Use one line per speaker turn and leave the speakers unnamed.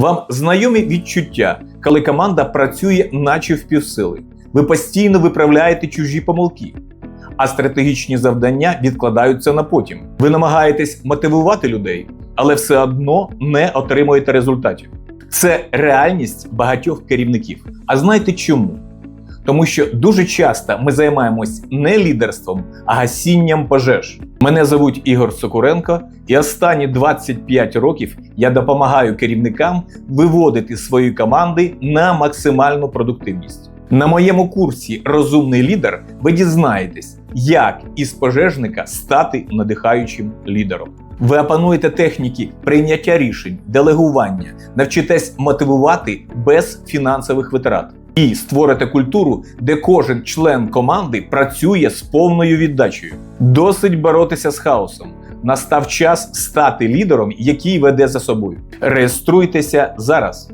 Вам знайомі відчуття, коли команда працює наче в півсили. Ви постійно виправляєте чужі помилки, а стратегічні завдання відкладаються на потім. Ви намагаєтесь мотивувати людей, але все одно не отримуєте результатів. Це реальність багатьох керівників. А знаєте чому? Тому що дуже часто ми займаємось не лідерством, а гасінням пожеж. Мене звуть Ігор Сокуренко, і останні 25 років я допомагаю керівникам виводити свої команди на максимальну продуктивність. На моєму курсі Розумний лідер ви дізнаєтесь, як із пожежника стати надихаючим лідером. Ви опануєте техніки прийняття рішень, делегування, навчитесь мотивувати без фінансових витрат і створите культуру, де кожен член команди працює з повною віддачею. Досить боротися з хаосом. Настав час стати лідером, який веде за собою. Реєструйтеся зараз.